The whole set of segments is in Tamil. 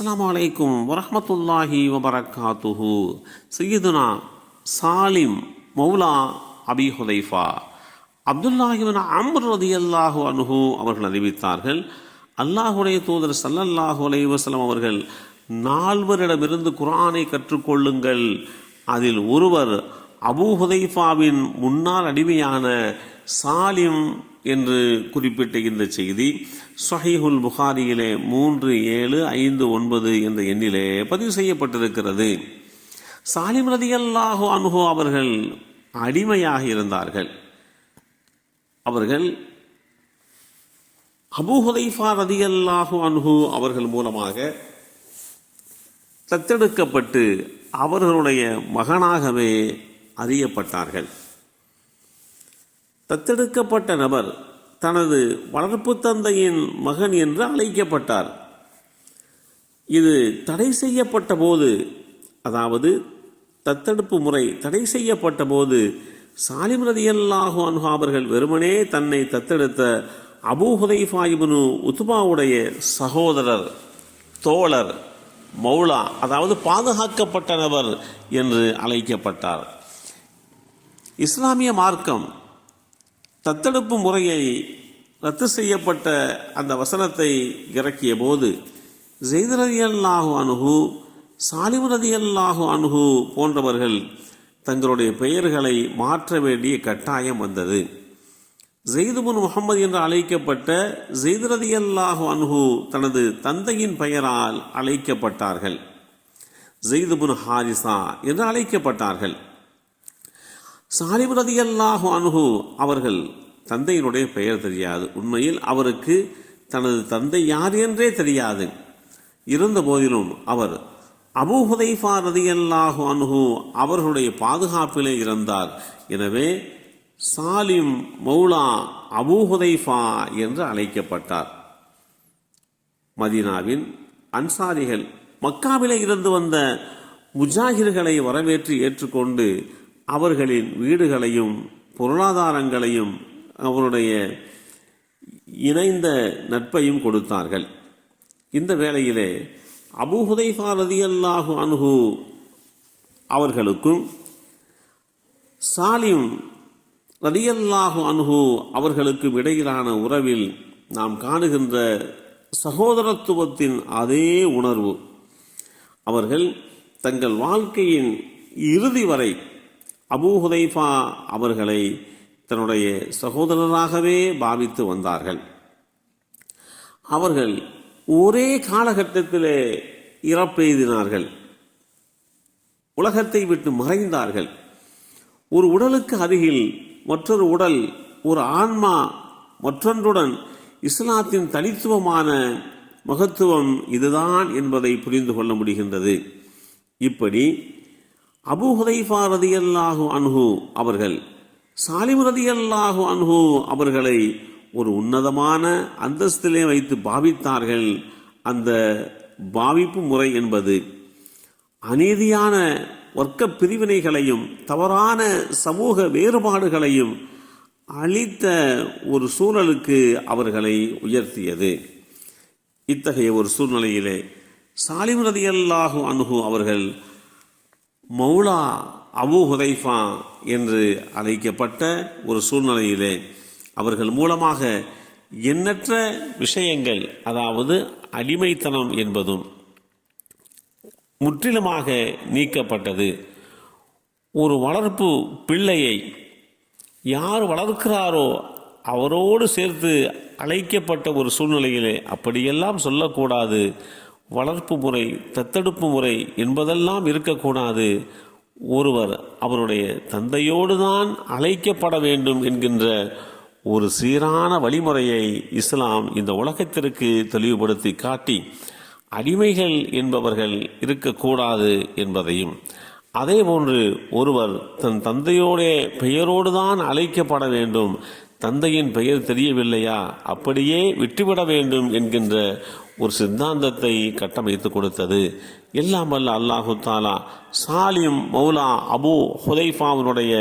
அஸ்ஸலாமு அலைக்கும் வரமத்துல்லாஹி வபரகாத்துஹு. சையதுனா சாலிம் மௌலா அபி ஹுதைஃபா. அப்துல்லாஹிபின் அம்ர் ரதியல்லாஹு அனுஹு அவர்கள் அறிவித்தார்கள் அல்லாஹுடைய தூதர் சல்லல்லாஹு அலைஹி வஸல்லம் அவர்கள் நால்வரிடமிருந்து குரானை கற்றுக்கொள்ளுங்கள். அதில் ஒருவர் அபு ஹுதைஃபாவின் முன்னாள் அடிமையான சாலிம் என்று குறிப்பிட்ட இந்த செய்தி சஹீஹுல் புகாரியிலே மூன்று ஏழு ஐந்து ஒன்பது என்ற எண்ணிலே பதிவு செய்யப்பட்டிருக்கிறது. சாலிம் ரதியல்லாஹு அனுகோ அவர்கள் அடிமையாக இருந்தார்கள். அவர்கள் அபூ ஹுதைஃபா ரதியல்லாஹு அன்ஹு அவர்கள் மூலமாக தத்தெடுக்கப்பட்டு அவர்களுடைய மகனாகவே அறியப்பட்டார்கள். தத்தெடுக்கப்பட்ட நபர் தனது வளர்ப்பு தந்தையின் மகன் என்று அழைக்கப்பட்டார். இது தடை செய்யப்பட்ட போது அதாவது தத்தெடுப்பு முறை தடை செய்யப்பட்ட போது சாலிம் ரதியல்லாஹு அன்ஹா அவர்கள் வெறுமனே தன்னை தத்தெடுத்த அபு ஹுதைஃபா இப்னு சகோதரர் தோழர் மௌலா அதாவது பாதுகாக்கப்பட்ட நபர் என்று அழைக்கப்பட்டார். இஸ்லாமிய மார்க்கம் தத்தெடுப்பு முறையை ரத்து செய்யப்பட்ட அந்த வசனத்தை இறக்கிய போது ஜெய்தரதியல்லாஹு அணுகு சாலிம் ரதியல்லாஹு அணுகு போன்றவர்கள் தங்களுடைய பெயர்களை மாற்ற வேண்டிய கட்டாயம் வந்தது. ஜெய்துபுன் முகமது என்று அழைக்கப்பட்ட ஜெய்தரதியல்லாஹு அன்ஹு தனது தந்தையின் பெயரால் அழைக்கப்பட்டார்கள். ஜெய்துபுன் ஹாரிசா என்று அழைக்கப்பட்டார்கள். சாலிம் ரதியல்லாஹு அனுகு அவர்கள் தந்தையினுடைய பெயர் தெரியாது. உண்மையில் அவருக்கு தனது தந்தை யார் என்றே தெரியாது. இருந்த போதிலும் அவர் அபு ஹுதைஃபா ரதியல்லாஹு அனுகு அவர்களுடைய பாதுகாப்பிலே இருந்தார். எனவே சாலிம் மௌலா அபு ஹுதைஃபா என்று அழைக்கப்பட்டார். மதீனாவின் அன்சாரிகள் மக்காவிலே இருந்து வந்த முஜாகிர்களை வரவேற்று ஏற்றுக்கொண்டு அவர்களின் வீடுகளையும் பொருளாதாரங்களையும் அவருடைய இணைந்த நட்பையும் கொடுத்தார்கள். இந்த வேளையிலே அபூ ஹுதைஃபா ரதியல்லாஹு அனுகு அவர்களுக்கும் சாலிம் ரதியல்லாஹு அனுகு அவர்களுக்கும் இடையிலான உறவில் நாம் காணுகின்ற சகோதரத்துவத்தின் அதே உணர்வு. அவர்கள் தங்கள் வாழ்க்கையின் இறுதி வரை அபூ ஹுதைஃபா அவர்களை தன்னுடைய சகோதரராகவே பாவித்து வந்தார்கள். அவர்கள் ஒரே காலகட்டத்தில் இறப்பெய்தினார்கள் உலகத்தை விட்டு மறைந்தார்கள். ஒரு உடலுக்கு அருகில் மற்றொரு உடல் ஒரு ஆன்மா மற்றொன்றுடன் இஸ்லாத்தின் தனித்துவமான மகத்துவம் இதுதான் என்பதை புரிந்து கொள்ள முடிகின்றது. இப்படி அபு ஹுதைஃபா ரதியல்லாஹு அன்ஹு அவர்கள் சாலிம் ரதியல்லாஹு அன்ஹு அவர்களை ஒரு உன்னதமான அந்தஸ்திலே வைத்து பாவித்தார்கள். அந்த பாவிப்பு முறை என்பது அநீதியான வர்க்க பிரிவினைகளையும் தவறான சமூக வேறுபாடுகளையும் அளித்த ஒரு சூழலுக்கு அவர்களை உயர்த்தியது. இத்தகைய ஒரு சூழ்நிலையிலே சாலிம் ரதியல்லாஹு அன்ஹு அவர்கள் மௌலா அபு ஹுதைஃபா என்று அழைக்கப்பட்ட ஒரு சூழ்நிலையிலே அவர்கள் மூலமாக எண்ணற்ற விஷயங்கள் அதாவது அடிமைத்தனம் என்பதும் முற்றிலுமாக நீக்கப்பட்டது. ஒரு வளர்ப்பு பிள்ளையை யார் வளர்க்கிறாரோ அவரோடு சேர்த்து அழைக்கப்பட்ட ஒரு சூழ்நிலையிலே அப்படியெல்லாம் சொல்லக்கூடாது. வளர்ப்பு முறை தத்தெடுப்பு முறை என்பதெல்லாம் இருக்கக்கூடாது. ஒருவர் அவருடைய தந்தையோடு தான் அழைக்கப்பட வேண்டும் என்கின்ற ஒரு சீரான வழிமுறையை இஸ்லாம் இந்த உலகத்திற்கு தெளிவுபடுத்தி காட்டி அடிமைகள் என்பவர்கள் இருக்கக்கூடாது என்பதையும். அதேபோன்று ஒருவர் தன் தந்தையோடைய பெயரோடு தான் அழைக்கப்பட வேண்டும் தந்தையின் பெயர் தெரியவில்லையா? அப்படியே விட்டுவிட வேண்டும் என்கின்ற ஒரு சித்தாந்தத்தை கட்டமைத்து கொடுத்தது. எல்லாம் வல்ல அல்லாஹு தாலா. சாலிம் மௌலா அபு ஹுதைஃபாவினுடைய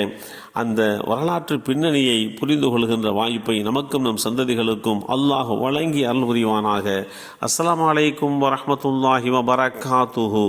அந்த வரலாற்று பின்னணியை புரிந்து கொள்கின்ற வாய்ப்பை நமக்கும் நம் சந்ததிகளுக்கும் அல்லாஹ் வழங்கி அருள் புரிவானாக. அஸ்லாம் அலைக்கும் வரமத்துல்லாஹி வபரகாத்துஹு